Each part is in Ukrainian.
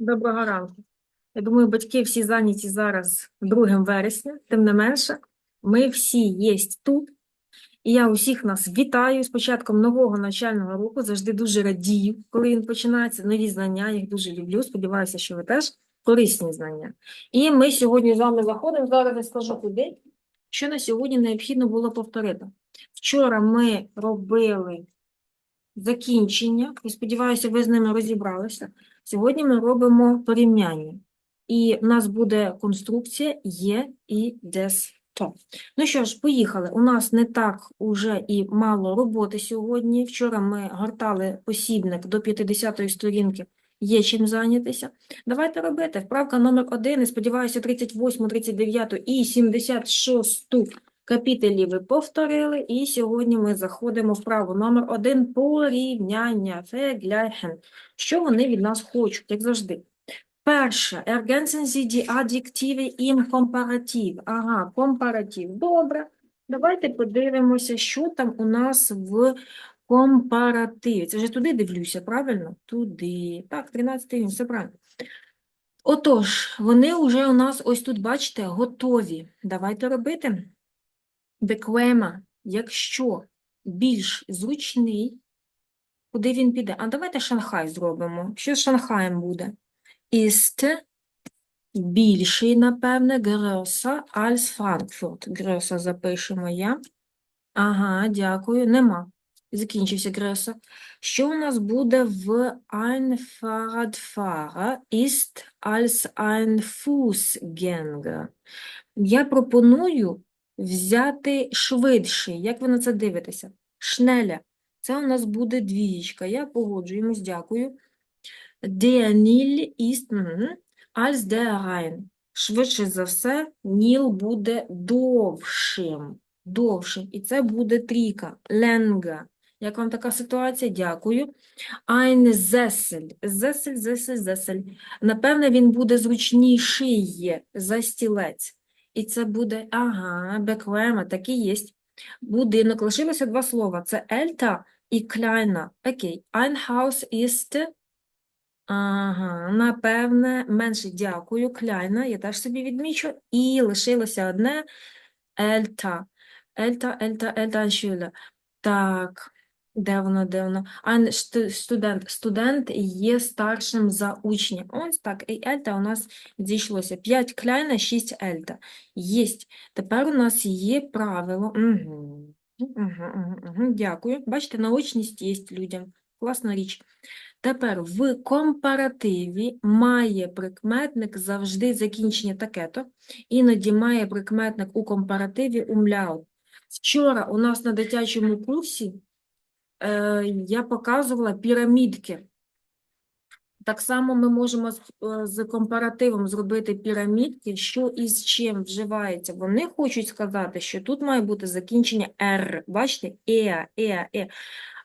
Доброго ранку. Я думаю, батьки всі зайняті зараз 2 вересня, тим не менше, ми всі є тут. І я усіх нас вітаю з початком нового навчального року. Завжди дуже радію, коли він починається. Нові знання, їх дуже люблю. Сподіваюся, що ви теж корисні знання. І ми сьогодні з вами заходимо. Зараз я скажу куди, що на сьогодні необхідно було повторити. Вчора ми робили закінчення, і сподіваюся, ви з ними розібралися. Сьогодні ми робимо порівняння. І в нас буде конструкція є і дес то. Ну що ж, поїхали. У нас не так уже і мало роботи сьогодні. Вчора ми гортали посібник до 50-ї сторінки. Є чим зайнятися. Давайте робити. Вправка номер 1, і сподіваюся, 38, 39 і 76 капітелі ви повторили. І сьогодні ми заходимо в вправу номер 1 порівняння. Vergleichen. Що вони від нас хочуть, як завжди. Перше, ergänzen Sie die Adjektive im Komparativ. Ага, компаратив. Добре. Давайте подивимося, що там у нас в компаративі. Це ж туди дивлюся, правильно? Туди. Так, 13 рівень, все правильно. Отож, вони вже у нас ось тут, бачите, готові. Давайте робити. Беквема, якщо більш зручний, куди він піде? А давайте Шанхай зробимо. Що з Шанхаєм буде? Ist більший, напевне, größer als Frankfurt. Größer запишемо я. Ага, дякую. Нема. Закінчився größer. Що у нас буде в ein Fahrradfahrer ist als ein Fußgänger? Я пропоную взяти швидший. Як ви на це дивитеся? Шнеля. Це у нас буде двієчка. Я погоджуємось, дякую. Der Nil ist als der Rhein. Швидше за все, Ніл буде довшим. Довшим. І це буде трійка. Ленга. Як вам така ситуація? Дякую. Ein Sessel. Sessel, Sessel, Sessel. Напевне, він буде зручніший за стілець. І це буде, ага, беквема, так і є. Будинок. Лишилося два слова. Це ельта і кляйна. Окей. Ein Haus ist Ага, напевне, менше дякую, кляйна, я теж собі відмічу. І лишилося одне ельта. Ельта, ельта, ельта, аншюля. Так, де воно, де воно? Шту- студент. Студент є старшим за учня. Ось так, і ельта у нас зійшлося. 5 кляйна, 6 ельта. Єсть. Тепер у нас є правило. Угу. Угу, угу, угу. Дякую. Бачите, наочність є людям. Класна річ. Тепер в компаративі має прикметник завжди закінчення такето, іноді має прикметник у компаративі умляут. Вчора у нас на дитячому курсі е, я показувала пірамідки. Так само ми можемо з, е, з компаративом зробити пірамідки, що із чим вживається. Вони хочуть сказати, що тут має бути закінчення «р». Бачите? Е, е, «е».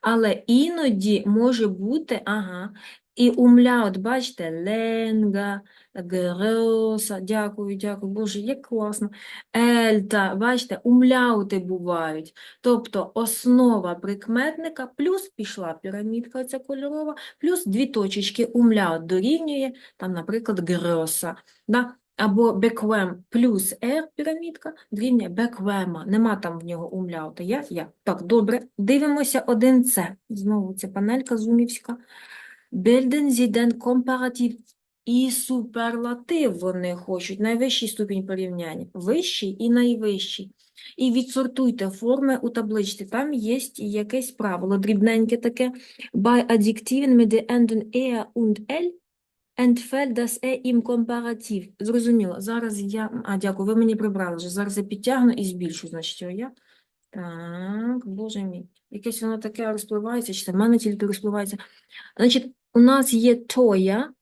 Але іноді може бути, ага, і умляут, бачите, ленга, гроса, дякую, дякую, Боже, як класно. Ельта, бачите, умляути бувають. Тобто основа прикметника, плюс пішла пірамідка ця кольорова, плюс дві точечки умляут дорівнює, там, наприклад, гроса. Да? Або беквем плюс R пірамідка дорівнює беквема. Нема там в нього умляута. Я, я. Так, добре. Дивимося 1С. Знову ця панелька зумівська. Bilden den Komparativ. І суперлатив вони хочуть. Найвищий ступінь порівняння. Вищий і найвищий. І відсортуйте форми у табличці. Там є якесь правило, дрібненьке таке. Bei Adjektiven mit den Enden er und l entfällt das e im Komparativ. Зрозуміло. Зараз я... А, дякую, ви мені прибрали вже. Зараз я підтягну і збільшу, значить, його я. Так, боже мій. Якесь воно таке розпливається, чи це в мене тільки розпливається. Значить, у нас є тоя,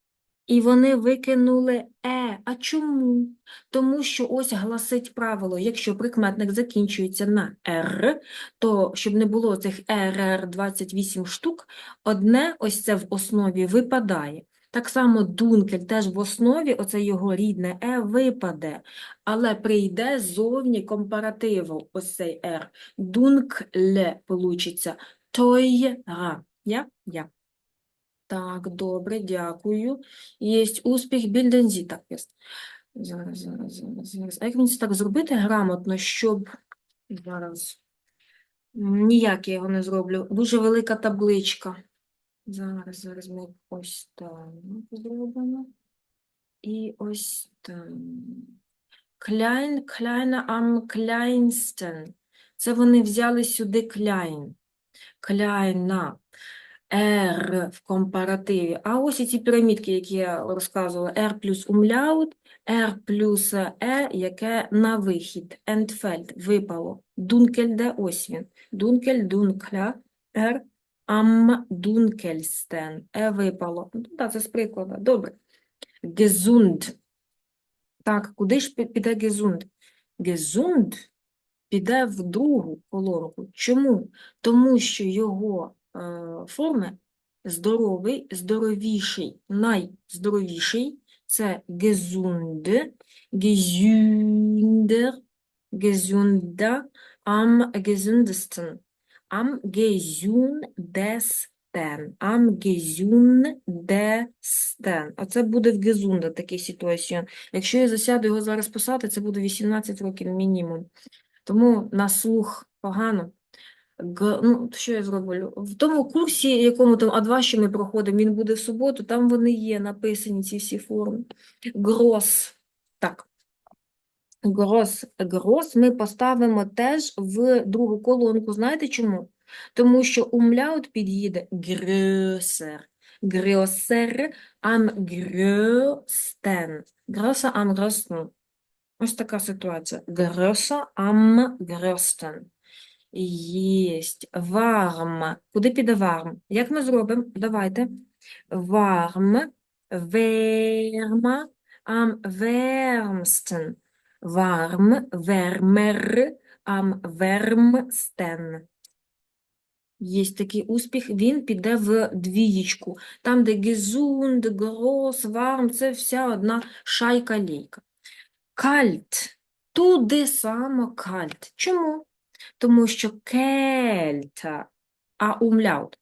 і вони викинули е. А чому? Тому що ось гласить правило, якщо прикметник закінчується на р, то щоб не було цих РР 28 штук, одне ось це в основі випадає. Так само дункель теж в основі, оце його рідне е випаде, але прийде ззовні компаративу ось цей р. Дункле получиться. Той ра. Я? Я. Так, добре, дякую. Єсть успіх, єсть. Зараз, зараз, зараз, зараз. А як мені це так зробити грамотно, щоб зараз ніяк я його не зроблю. Дуже велика табличка. Зараз, зараз ми ось так зробимо. І ось так. Klein, kleiner am kleinsten. Це вони взяли сюди klein. Kleiner. R в компаративі. А ось і ці пірамідки, які я розказувала. R плюс umlaut, R плюс E, яке на вихід. Entfeld, випало. Dunkel, де ось він. Dunkel, dunkler, R, am dunkelsten. E випало. Ну, так, це з прикладу. Добре. Gesund. Так, куди ж піде gesund? Gesund піде в другу колонку. Чому? Тому що його е, форми здоровий, здоровіший, найздоровіший це gesund, gesünder, gesunder, am gesündesten, am gesündesten, am gesündesten. А це буде в gesunda такий ситуаціон. Якщо я засяду його зараз писати, це буде 18 років мінімум. Тому на слух погано. Ну, що я зроблю? В тому курсі, якому там А2, що ми проходимо, він буде в суботу, там вони є написані ці всі форми. Грос. Так. Грос. Грос ми поставимо теж в другу колонку. Знаєте чому? Тому що умляут під'їде größer. Größer am größten. Größer am größten. Ось така ситуація. Größer am größten. Єсть. Warm. Куди піде warm? Як ми зробимо? Давайте. Warm, wärmer, am wärmsten. Warm, wärmer, am wärmsten. Є такий успіх, він піде в двієчку. Там, де gesund, groß, warm, це вся одна шайка-лейка. Кальт. Туди само кальт. Чому? Тому що кельта, а умляут.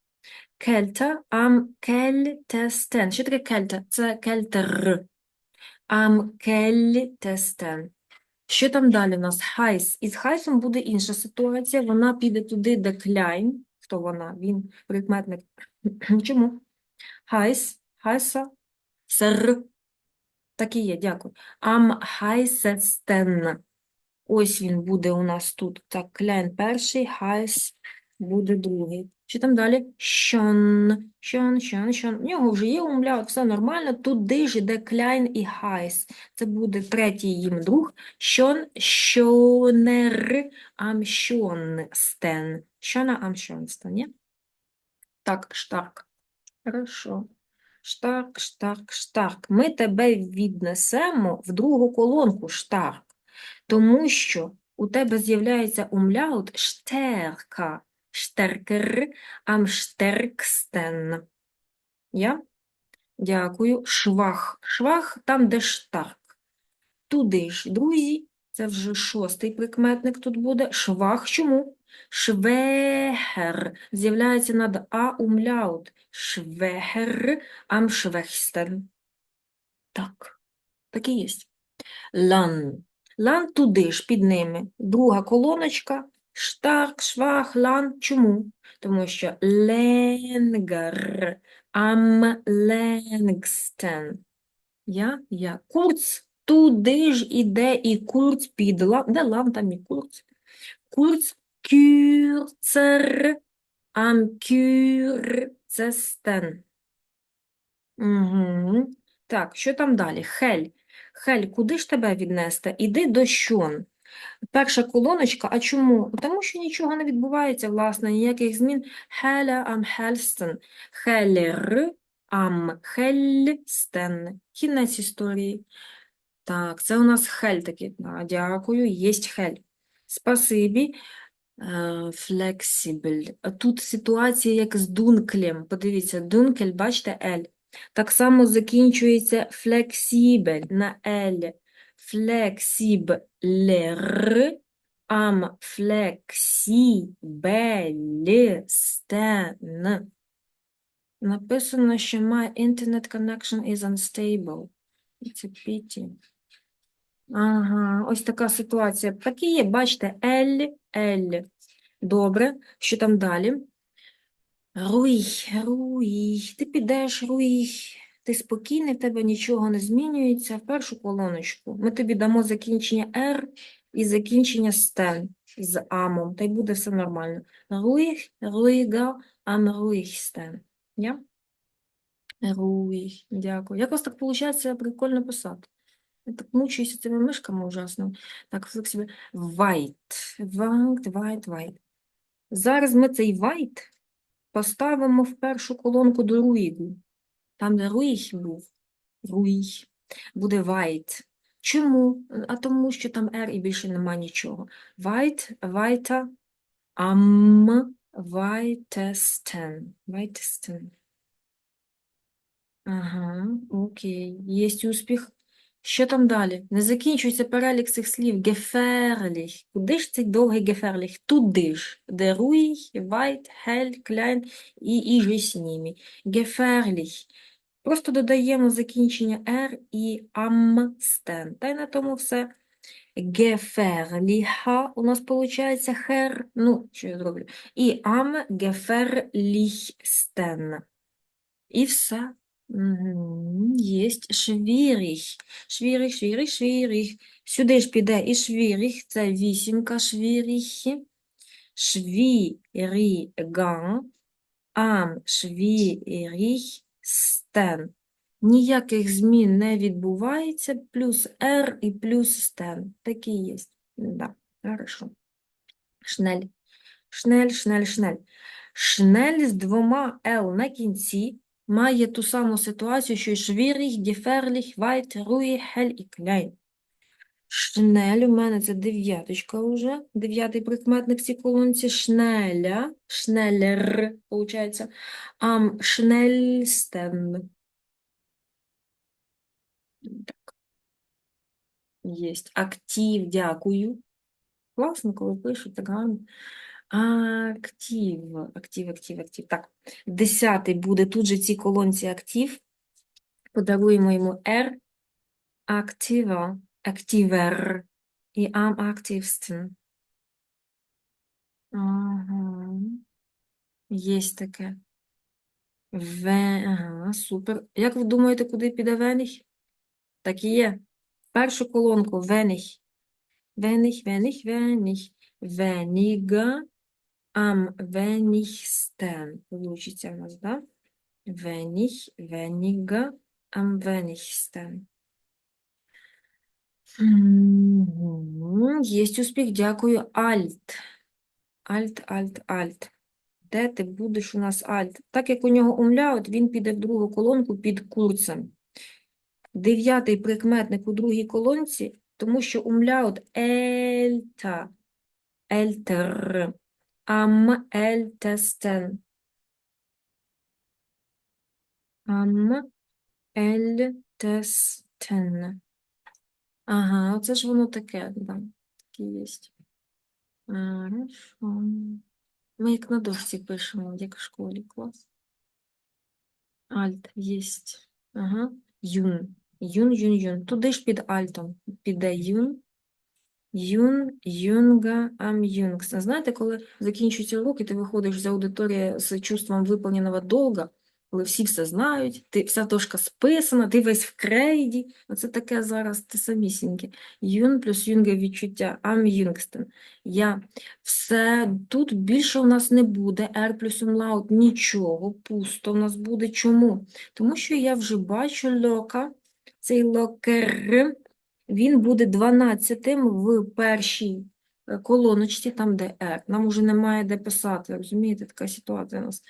Кельта, ам кельтестен. Що таке кельта? Це кельтер. Ам кельтестен. Що там далі у нас? Хайс. Із хайсом буде інша ситуація. Вона піде туди, де кляйн. Хто вона? Він прикметник. Чому? Хайс, хайса, сер. Так і є, дякую. Ам хайсестен. Ось він буде у нас тут. Так, кляйн перший, хайс буде другий. Що там далі? Щон, щон, щон, щон. У нього вже є умляут, все нормально. Туди ж іде кляйн і хайс. Це буде третій їм друг. Щонер, ам щонстен. Щона, ам щонстен, ні? Так, штарк. Хорошо. Штарк, штарк, штарк. Ми тебе віднесемо в другу колонку штарк, тому що у тебе з'являється умляут штерка, штеркер, ам штеркстен. Я? Дякую. Швах. Швах там, де штарк. Туди ж, друзі, це вже шостий прикметник тут буде. Швах. Чому? Швехер. З'являється над а умляут. Швехер, ам швехстен. Так, так і є. Лан. Лан туди ж, під ними. Друга колоночка. Штарк, швах, лан. Чому? Тому що ленгер, ам ленгстен. Я, я. Курц туди ж іде і курц під лан. Де лан, там і курц. Курц кюрцер, ам кюрцестен. Угу. Так, що там далі? Хель. Хель, куди ж тебе віднести? Іди до щон. Перша колоночка, а чому? Тому що нічого не відбувається, власне, ніяких змін. Хеля ам хельстен. Хелер ам хельстен. Кінець історії. Так, це у нас хель такий. Дякую, єсть хель. Спасибі. Флексібель. Тут ситуація як з дунклем. Подивіться, дункель, бачите, ель. Так само закінчується флексібель на ель. Флексіблер, ам флексібелістен. Написано, що my internet connection is unstable. It's a pity. Ага, ось така ситуація. Так і є, бачите, L, L. Добре, що там далі? Руй, руй, ти підеш, руй, ти спокійний, в тебе нічого не змінюється. В першу колоночку ми тобі дамо закінчення R і закінчення стен з амом, та й буде все нормально. Руй, руйга, ам руйхстен. Я? Руй, дякую. Як у вас так виходить прикольно писати? Я так мучаюся цими мишками ужасно. Так, флексибі. White, white, white, white. Зараз ми цей white поставимо в першу колонку до руїгу. Там, де руїг був, руїг, буде white. Чому? А тому, що там R і більше нема нічого. White, white, am, whitesten, whitesten. Ага, окей, є успіх. Що там далі? Не закінчується перелік цих слів. Gefährlich. Куди ж цей довгий gefährlich? Туди ж. Де weit, hell, klein і з ними. Gefährlich. Просто додаємо закінчення R і amsten. Та й на тому все. Gefährlicher у нас виходить her. Ну, що я зроблю? І am gefährlichsten. І все. Єсть schwierig. Schwierig, schwierig, schwierig. Сюди ж піде і schwierig, це вісімка schwierig. Schwieriger, am schwierigsten. Ніяких змін не відбувається, плюс R і плюс stern. Такі є. Да, хорошо. Шнель. Шнель, шнель, шнель. Шнель з двома L на кінці має ту саму ситуацію, що й schwierig, gefährlich, weit, ruhig, hell і klein. Шнель, у мене це дев'яточка вже, дев'ятий прикметник в цій колонці. Шнеля, шнелер, виходить. Ам schnellsten. Так. Єсть. Актив, дякую. Класно, коли пишуть, так гарно. Актив, актив, актив, актив. Так, десятий буде тут же в цій колонці актив. Подаруємо йому R. Актива, активер і am activsten. Ага. Єсть таке. Ве... Ага, супер. Як ви думаєте, куди піде вених? Так і є. Першу колонку вених. Вених, вених, вених. Weniger am wenigsten. Получиться у нас, да? Wenig, weniger am wenigsten. Єсть успіх, дякую. Альт. Альт, альт, альт. Де ти будеш у нас альт? Так як у нього умляут, він піде в другу колонку під курсом. Дев'ятий прикметник у другій колонці, тому що умляут ельта. Älter, am ältesten, am ältesten. Ага, оце ж воно таке, да, таке є. Хорошо. Ми як на дошці пишемо, як в школі, клас. Альт єсть. Ага, юн. Юн, юн, юн. Туди ж під альтом піде юн. Юн, юнга, ам юнгс. Знаєте, коли закінчується урок, і ти виходиш з аудиторії з чувством виповненого долга, коли всі все знають, ти вся дошка списана, ти весь в крейді. Оце таке зараз те самісіньке. Юн плюс юнга відчуття, ам юнгстен. Я все, тут більше у нас не буде, R плюс умлаут, нічого, пусто у нас буде. Чому? Тому що я вже бачу лока, цей локер, він буде 12-тим в першій е, колоночці, там, де R. Нам уже немає де писати, розумієте, така ситуація у нас.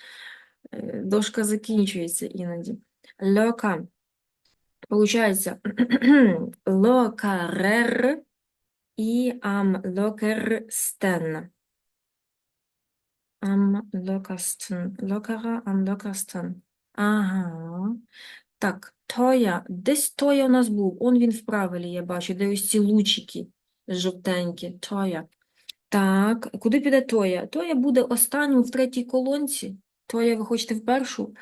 Е, Дошка закінчується іноді. Лока. Получається, локарер і ам локерстен. Ам локастен. Локара, ам локастен. Ага. Так, Тоя. Десь Тоя у нас був. Он він в правилі, я бачу, де ось ці лучики жовтенькі. Тоя. Так, куди піде Тоя? Тоя буде останнім в третій колонці. Тоя, ви хочете в першу?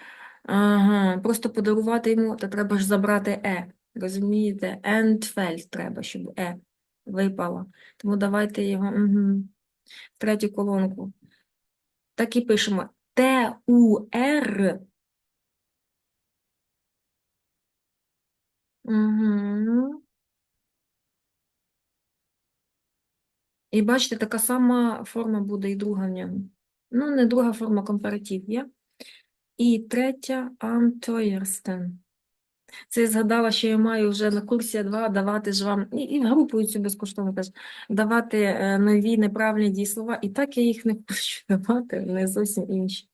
Ага, просто подарувати йому, то треба ж забрати е. Розумієте? Entfällt треба, щоб е випало. Тому давайте його угу. в третю колонку. Так і пишемо Т-У-Р. Угу. І бачите, така сама форма буде і друга в ньому. Ну, не друга форма компаратив є. І третя teuersten. Це я згадала, що я маю вже на курсі 2 давати ж вам, і, і в групу цю безкоштовно теж, давати е, нові неправильні дієслова. І так я їх не хочу давати, вони зовсім інші.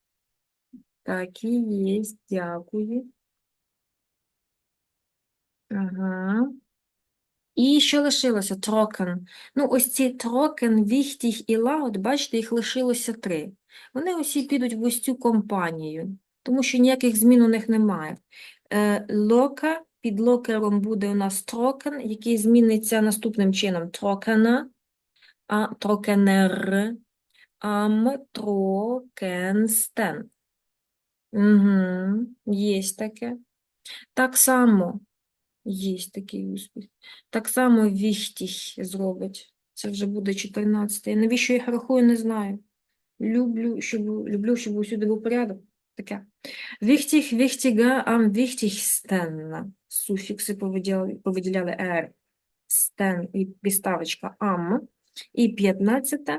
Так, і є, дякую. Ага. І що лишилося? Трокен. Ну, ось ці трокен, віхтіх і лаут, бачите, їх лишилося три. Вони усі підуть в ось цю компанію, тому що ніяких змін у них немає. Е, Лока, під локером буде у нас трокен, який зміниться наступним чином. Трокена, а трокенер, ам трокенстен. Угу, є таке. Так само. Є такий успіх. Так само віхтіх зробить. Це вже буде 14 Я Навіщо я їх рахую, не знаю. Люблю, щоб, люблю, щоб усюди був порядок. Таке. Віхтіх, віхтіга, ам віхтіхстен. Суфікси повиділяли, повиділяли ер. Стен і підставочка ам. І 15.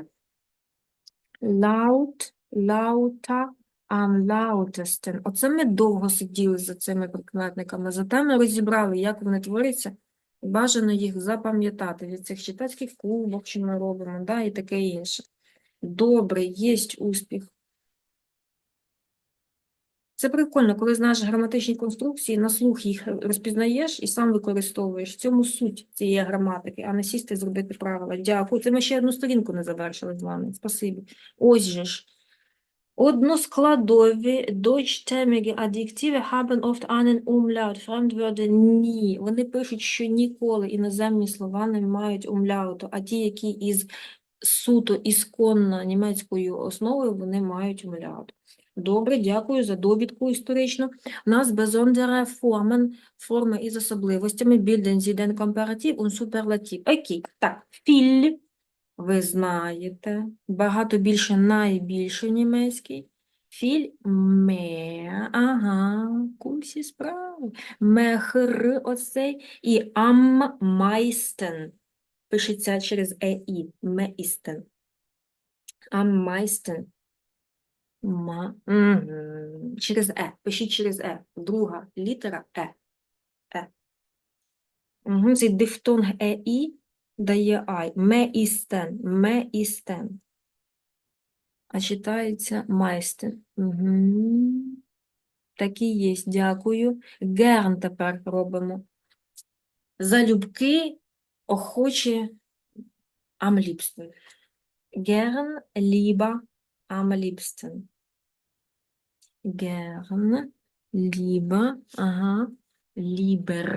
Laut, lauta, am. Оце ми довго сиділи за цими прикметниками, зате ми розібрали, як вони творяться, бажано їх запам'ятати від цих читацьких клубок, що ми робимо, да, і таке інше. Добре, є успіх. Це прикольно, коли знаєш граматичні конструкції, на слух їх розпізнаєш і сам використовуєш. В цьому суть цієї граматики, а не сісти зробити правила. Дякую. Це ми ще одну сторінку не завершили з вами. Спасибі. Ось же ж. Односкладові deutschstämmige адjektiви haben oft einen Umlaut. Fremdwörter ні. Вони пишуть, що ніколи іноземні слова не мають умляуту, а ті, які із суто ісконно німецькою основою, вони мають умляут. Добре, дякую за довідку історичну. Нас besondere формен, форми із особливостями, bilden sie den Komparativ und. Окей, так, філь, ви знаєте, багато більше, найбільше німецький. Філь, ме, ага, курсі справи. Мехр, оцей, і ам, майстен. Пишеться через еі, меістен. Ам, майстен. Ма. Мгм. Через Е. Пишіть через Е. Друга літера Е. Е. Угу. Цей дифтонг ЕІ дає Ай. Меістен. Меістен. А читається майстен. Угу. Такі є. Дякую. Герн тепер робимо. Залюбки, охоче. Gern, lieber, am liebsten. Gern, lieber, ага, lieber,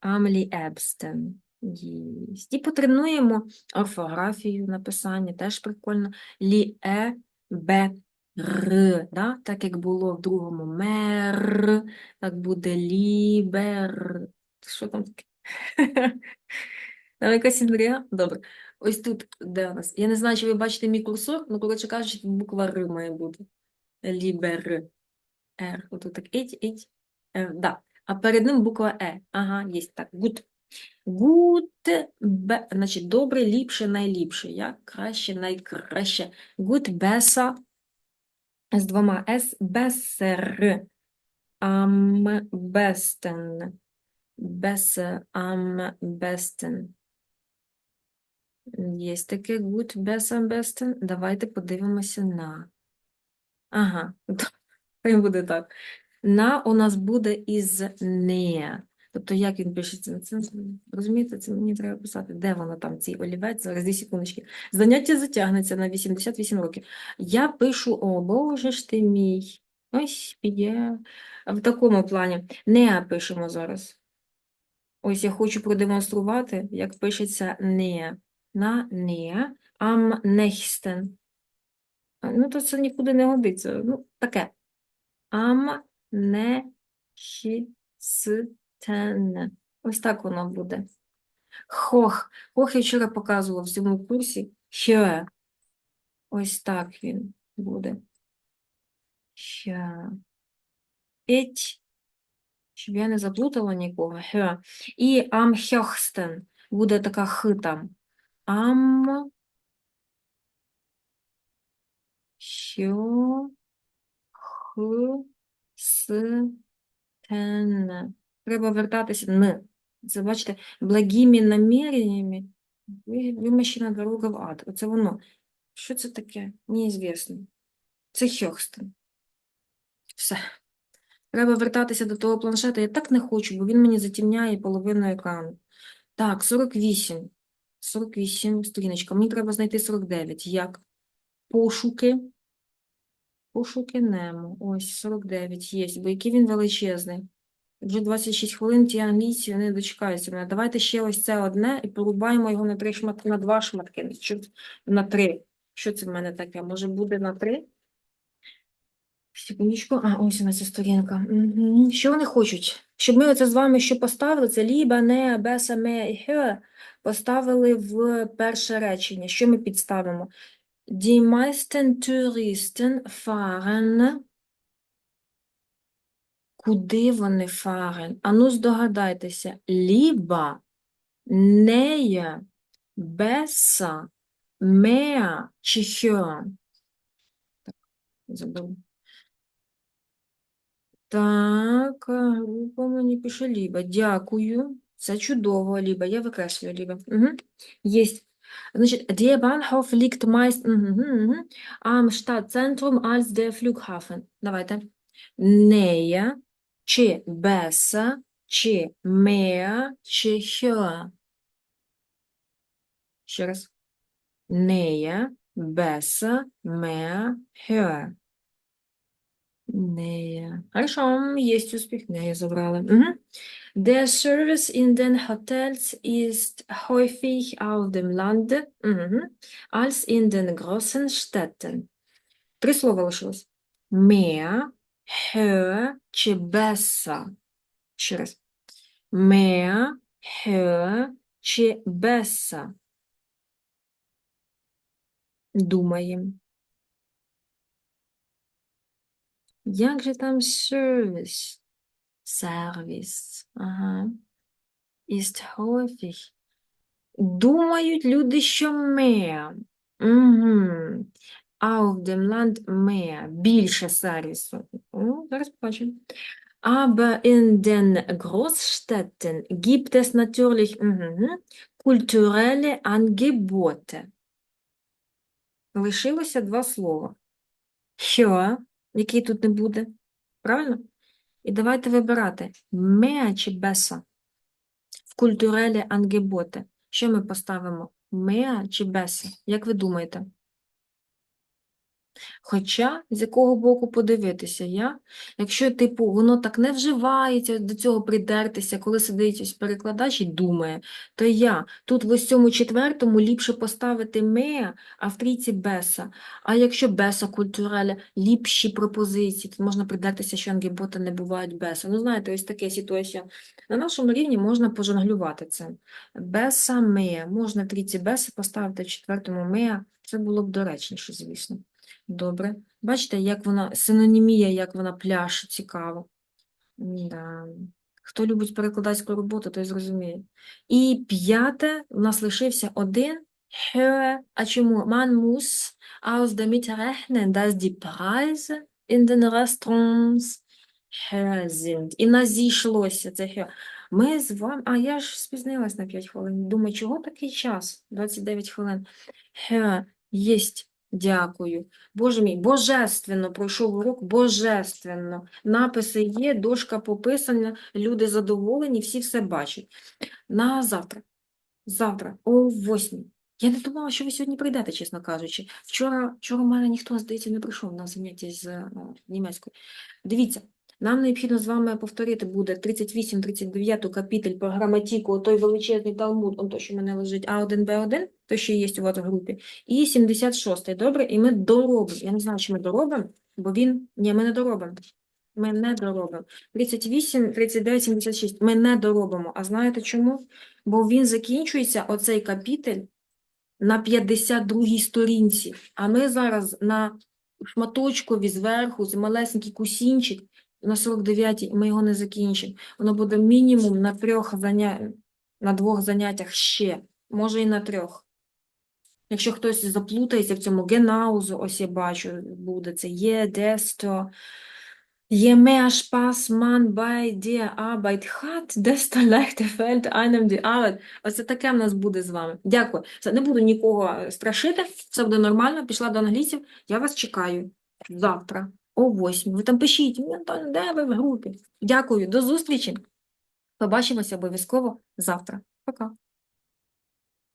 am liebsten. Єсть. І потренуємо орфографію написання, теж прикольно. Лі-е, бе, р, да? так як було в другому мер, так буде лібер. Що там таке? Там якась інтрига? Добре. Ось тут, де у нас? Я не знаю, чи ви бачите мій курсор, ну, коротше кажучи, тут буква Р має бути. Лібер. Р. Отут так іть, іть. Р, да. А перед ним буква Е. Ага, є так. Гуд. Гуд, бе, значить, добре, ліпше, найліпше. Як краще, найкраще. Гуд, беса. З двома С. Бесер. Ам, бестен. Бесе, ам, бестен. Є таке good, best and best. Давайте подивимося на. Ага, хай буде так. На у нас буде із не. Тобто, як він пишеться? Це, розумієте, це мені треба писати. Де воно там, цей олівець? Зараз дві секундочки. Заняття затягнеться на 88 років. Я пишу, о, боже ж ти мій. Ось піде. В такому плані. Не пишемо зараз. Ось я хочу продемонструвати, як пишеться не. На не, am nächsten. Ну, то це нікуди не годиться. Ну, таке. Ам не хістен. Ось так воно буде. Хох. Хох я вчора показувала в цьому курсі. Хе. Ось так він буде. Хе. Еть. Щоб я не заплутала нікого. Хе. І ам хьохстен. Буде така хи там. Ам хьо с тен. Треба вертатися н. Це, бачите, благими наміреннями ви- вимощена дорога в ад. Оце воно. Що це таке? Неізвісно. Це хьохстен. Все. Треба вертатися до того планшета. Я так не хочу, бо він мені затемняє половину екрану. Так, 48. 48 сторіночка. Мені треба знайти 49. Як? Пошуки. Пошуки Немо. Ось 49 є, бо який він величезний. Вже 26 хвилин ті англійці не дочекаються мене. Давайте ще ось це одне і порубаємо його на три шматки, на два шматки. На три. Що це в мене таке? Може буде на три? Секундочку. А, ось вона ця сторінка. Що вони хочуть? Щоб ми оце з вами що поставили? Це ліба, не, беса, ме і хе. Поставили в перше речення. Що ми підставимо? Die meisten Touristen fahren. Куди вони fahren? Ану здогадайтеся. Ліба, нея, беса, меа чи хьо? Так, забула. Так, група мені пише Ліба. Дякую. Це чудово, Ліба. Я викреслюю Ліба. Угу. Єсть. Значить, der Bahnhof liegt meist угу, угу. am Stadtzentrum als der Flughafen. Давайте. Нея, чи беса, чи меа, чи хьоа. Ще раз. Нея, беса, меа, хьоа. Нея. Хорошо, есть успех. Нея забрала. Мгм. Der Service in den Hotels ist häufig auf dem Lande mhm, als in den großen Städten. Три слова лишилось. Mehr, höher чи besser. Ще раз. Mehr, höher чи besser. Думаємо. Як же там service? Сервіс. Ага. Ist häufig. Думають люди, що mehr. Угу. Auf dem Land mehr. Більше сервісу. Зараз побачимо. Aber in den Großstädten gibt es natürlich mhm, kulturelle Angebote. Лишилося два слова. Що, який тут не буде. Правильно? І давайте вибирати меа чи беса. В культурелі ангеботе. Що ми поставимо? Меа чи беса? Як ви думаєте? Хоча, з якого боку подивитися я, якщо, типу, воно так не вживається до цього придертися, коли сидить ось перекладач і думає, то я тут в ось цьому четвертому ліпше поставити меа, а в трійці беса. А якщо беса культуреля, ліпші пропозиції, то можна придертися, що ангебота не бувають беса. Ну, знаєте, ось таке ситуація. На нашому рівні можна пожонглювати цим. Беса, меа. Можна в трійці беса поставити, в четвертому меа. Це було б доречніше, звісно. Добре. Бачите, як вона, синонімія, як вона пляж, цікаво. Да. Хто любить перекладацьку роботу, той зрозуміє. І п'яте, у нас лишився один. А чому? Man muss aus damit rechnen, dass die Preise in den Restaurants sind. І нас зійшлося це. Ми з вами... А, я ж спізнилась на 5 хвилин. Думаю, чого такий час? 29 хвилин. Єсть. Дякую. Боже мій, божественно пройшов урок, божественно. Написи є, дошка пописана, люди задоволені, всі все бачать. На завтра. Завтра, о восьмій. Я не думала, що ви сьогодні прийдете, чесно кажучи. Вчора, вчора в мене ніхто, здається, не прийшов на заняття з е, німецької. Дивіться, Нам необхідно з вами повторити буде 38-39 капітель по граматику, той величезний талмуд, он то, що в мене лежить, А1, Б1, то, що є у вас в групі, і 76-й, добре? І ми доробимо. Я не знаю, чи ми доробимо, бо він... Ні, ми не доробимо. Ми не доробимо. 38, 39, 76 ми не доробимо. А знаєте чому? Бо він закінчується, оцей капітель, на 52-й сторінці. А ми зараз на шматочкові зверху, це малесенький кусінчик, на 49-й, ми його не закінчимо. Воно буде мінімум на трьох заня... на двох заняттях ще, може і на трьох. Якщо хтось заплутається в цьому генаузу, ось я бачу, буде це є, десто, Je mehr Spaß man bei der Arbeit hat, desto leichter fällt einem die Arbeit. Оце таке в нас буде з вами. Дякую. Не буду нікого страшити, все буде нормально. Пішла до англійців. Я вас чекаю завтра о 8. Ви там пишіть, «Ну, Антон, де ви в групі? Дякую, до зустрічі. Побачимося обов'язково завтра. Пока.